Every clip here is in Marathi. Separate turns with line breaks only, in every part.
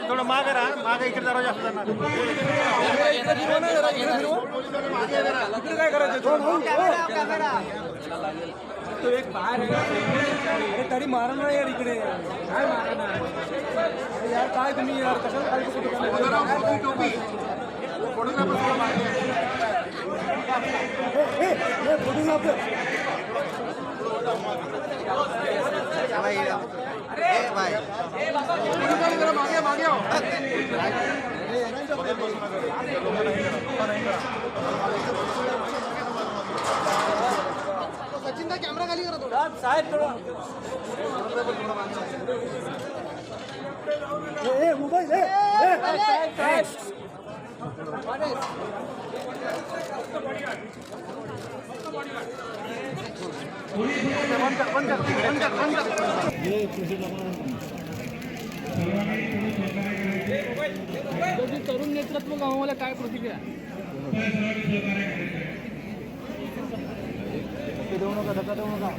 थोडं मागे राहा. मागे इकडे जाणार
काय करायचं एक बाहेर अरे तरी मारा ना यार इकडे. काय मारा ना यार काय तुम्ही यार? कशाला काय साहेब थोडं मोबाईल साहेब साहेब तरुण नेतृत्व गावाला काय प्रतिक्रिया? देऊ नका धक्का देऊ नका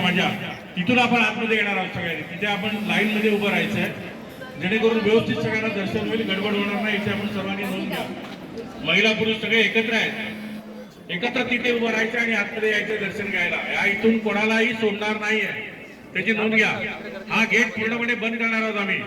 माझ्या. तिथून आपण आतमध्ये येणार आहोत सगळ्यांनी. तिथे आपण लाईन मध्ये उभं राहायचं आहे जेणेकरून व्यवस्थित सगळ्यांना दर्शन होईल गडबड होणार नाही याची आपण सर्वांनी नोंद घ्या. महिला पुरुष सगळे एकत्र आहेत. एकत्र तिथे उभं राहायचे आणि आतमध्ये यायचे दर्शन घ्यायला. या इथून कोणालाही सोडणार नाहीये. त्याची नोंद घ्या. हा गेट पूर्णपणे बंद करणार आहोत आम्ही.